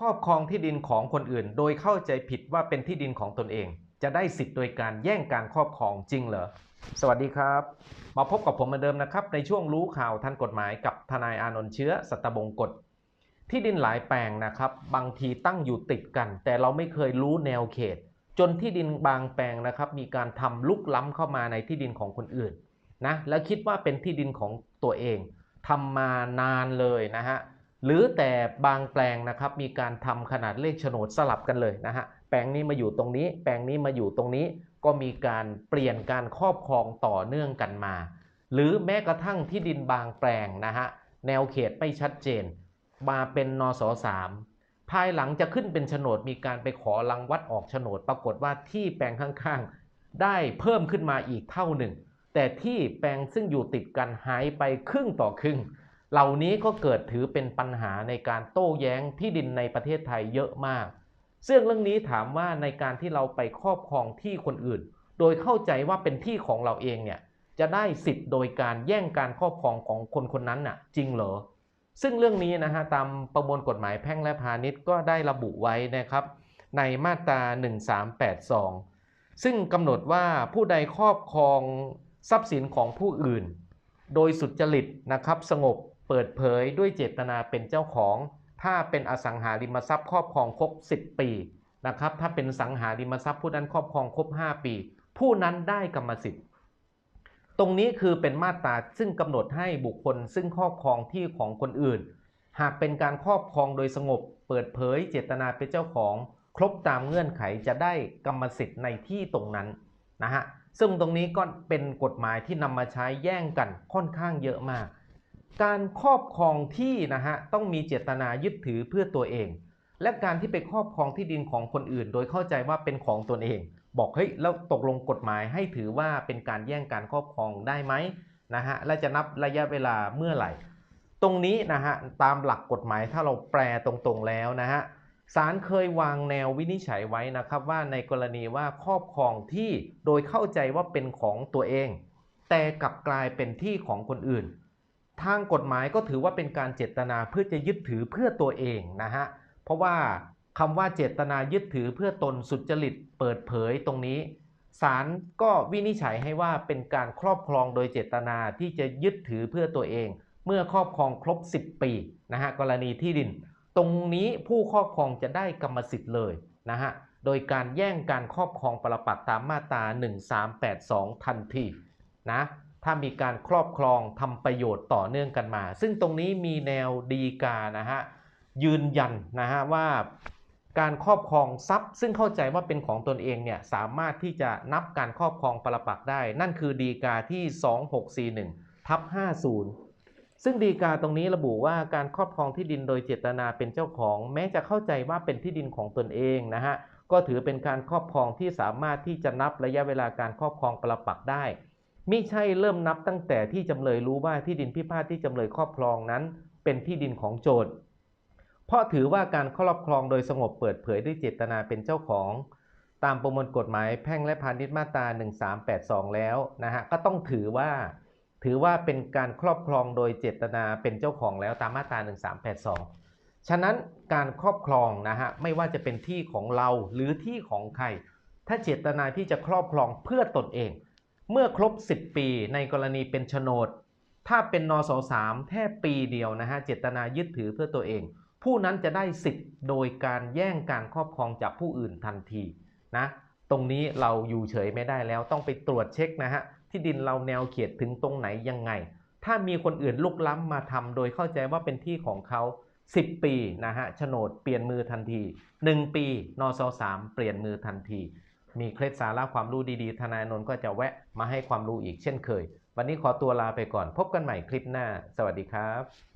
ครอบครองที่ดินของคนอื่น โดยเข้าใจผิดว่าเป็นที่ดินของตนเอง จะได้สิทธิ์โดยการแย่งการครอบครองจริงเหรอสวัสดีครับ มาพบกับผมเหมือนเดิมนะครับ ในช่วงรู้ข่าวทันกฎหมายกับทนายอานนท์เชื้อสัตบงกฎที่ดินหลายแปลงนะครับ บางทีตั้งอยู่ติดกัน แต่เราไม่เคยรู้แนวเขต จนที่ดินบางแปลงนะครับ มีการทำลุกล้ำเข้ามาในที่ดินของคนอื่นนะแล้วคิดว่าเป็นที่ดินของตัวเองทำมานานเลยนะฮะ หรือแต่บางแปลงนะครับมีการทำขนาดเลขโฉนดสลับกันเลยนะฮะแปลงนี้มาอยู่ตรงนี้ แปลงนี้มาอยู่ตรงนี้ ก็มีการเปลี่ยนการครอบครองต่อเนื่องกันมา หรือแม้กระทั่งที่ดินบางแปลงนะฮะแนวเขตไม่ชัดเจน มาเป็นนสสามภายหลังจะขึ้นเป็นโฉนดมีการไปขอรังวัดออกโฉนด ปรากฏว่าที่แปลงข้างๆ ได้เพิ่มขึ้นมาอีกเท่าหนึ่ง แต่ที่แปลงซึ่งอยู่ติดกันหายไปครึ่งต่อครึ่ง เหล่านี้ก็เกิดถือเป็นปัญหาในการโต้แย้งที่ดินในประเทศไทยเยอะมาก ซึ่งเรื่องนี้ถามว่าในการที่เราไปครอบครองที่คนอื่น โดยเข้าใจว่าเป็นที่ของเราเองเนี่ยจะได้สิทธิ์โดยการแย่งการครอบครองของคนคนนั้นน่ะจริงเหรอ ซึ่งเรื่องนี้นะฮะตามประมวลกฎหมายแพ่งและพาณิชย์ก็ได้ระบุไว้นะครับในมาตรา 1382 ซึ่งกำหนดว่าผู้ใดครอบครองทรัพย์สินของผู้อื่น โดยสุจริตนะครับสงบ เปิดเผยด้วยเจตนาเป็นเจ้าของ ถ้าเป็นอสังหาริมทรัพย์ครอบครองครบ 10 ปีนะครับ ถ้าเป็นสังหาริมทรัพย์ผู้นั้นครอบครองครบ 5 ปี ผู้นั้นได้กรรมสิทธิ์ ตรงนี้คือเป็นมาตราซึ่งกำหนดให้บุคคลซึ่งครอบครองที่ของคนอื่น หากเป็นการครอบครองโดยสงบ เปิดเผยเจตนาเป็นเจ้าของ ครบตามเงื่อนไขจะได้กรรมสิทธิ์ในที่ตรงนั้นนะฮะซึ่งตรงนี้ก็เป็นกฎหมายที่นำมาใช้แย่งกันค่อนข้างเยอะมาก การครอบครองที่นะฮะต้องมีเจตนายึดถือเพื่อตัวเอง และการที่ไปครอบครองที่ดินของคนอื่น โดยเข้าใจว่าเป็นของตนเอง บอกเฮ้ยแล้วตกลงกฎหมายให้ถือว่าเป็นการแย่งการครอบครองได้ไหมนะฮะและจะนับระยะเวลาเมื่อไหร่ ตรงนี้นะฮะตามหลักกฎหมายถ้าเราแปลตรงๆแล้วนะฮะศาลเคยวางแนววินิจฉัยไว้นะครับว่าในกรณีว่าครอบครองที่โดยเข้าใจว่าเป็นของตัวเอง แต่กลับกลายเป็นที่ของคนอื่น ทางกฎหมายก็ถือว่าเป็นการเจตนาเพื่อจะยึดถือเพื่อตัวเองนะฮะ เพราะว่าคำว่าเจตนายึดถือเพื่อตนสุจริตเปิดเผยตรงนี้ศาลก็วินิจฉัยให้ว่าเป็นการครอบครองโดยเจตนาที่จะยึดถือเพื่อตัวเอง เมื่อครอบครองครบ 10 ปีนะฮะกรณีที่ดิน ตรงนี้ผู้ครอบครองจะได้กรรมสิทธิ์เลยนะฮะโดยการแย่งการครอบครองปรปักตามมาตรา 1382 ทันทีนะ ถ้ามีการครอบครองทำประโยชน์ต่อเนื่องกันมา ซึ่งตรงนี้มีแนวดีกานะฮะยืนยันนะฮะว่าการครอบครองทรัพย์ ซึ่งเข้าใจว่าเป็นของตนเองเนี่ยสามารถที่จะนับการครอบครองปรปักได้ นั่นคือดีกาที่ 2641ทับ50 ซึ่งดีกาตรงนี้ระบุว่าการครอบครองที่ดินโดยเจตนาเป็นเจ้าของ แม้จะเข้าใจว่าเป็นที่ดินของตนเองนะฮะก็ถือเป็นการครอบครองที่สามารถที่จะนับระยะเวลาการครอบครองปรปักได้ มิใช่เริ่มนับตั้งแต่ที่จำเลยรู้ว่าที่ดินพิพาทที่จำเลยครอบครองนั้น เป็นที่ดินของโจทย์ เพราะถือว่าการครอบครองโดยสงบเปิดเผยด้วยเจตนาเป็นเจ้าของ ตามประมวลกฎหมายแพ่งและพาณิชย์มาตรา 1382 แล้วนะฮะก็ต้องถือว่า ถือว่าเป็นการครอบครองโดยเจตนาเป็นเจ้าของแล้วตามมาตรา 1382 ฉะนั้นการครอบครองนะฮะไม่ว่าจะเป็นที่ของเราหรือที่ของใคร ถ้าเจตนาที่จะครอบครองเพื่อตนเอง เมื่อครบ 10 ปีในกรณีเป็นโฉนด ถ้าเป็นนสสามแค่ปีเดียวนะฮะเจตนายึดถือเพื่อตัวเอง ผู้นั้นจะได้สิทธิ์โดยการแย่งการครอบครองจากผู้อื่นทันทีนะตรงนี้เราอยู่เฉยไม่ได้แล้วต้องไปตรวจเช็คนะฮะที่ดินเราแนวเขตถึงตรงไหนยังไง ถ้ามีคนอื่นลุกล้ำมาทำโดยเข้าใจว่าเป็นที่ของเขา 10 ปีนะฮะโฉนดเปลี่ยนมือทันที 1 ปีนสสามเปลี่ยนมือทันที มีเคล็ดสาระความรู้ดีๆ ทนายนนท์ก็จะแวะมาให้ความรู้อีกเช่นเคย วันนี้ขอตัวลาไปก่อน พบกันใหม่คลิปหน้า สวัสดีครับ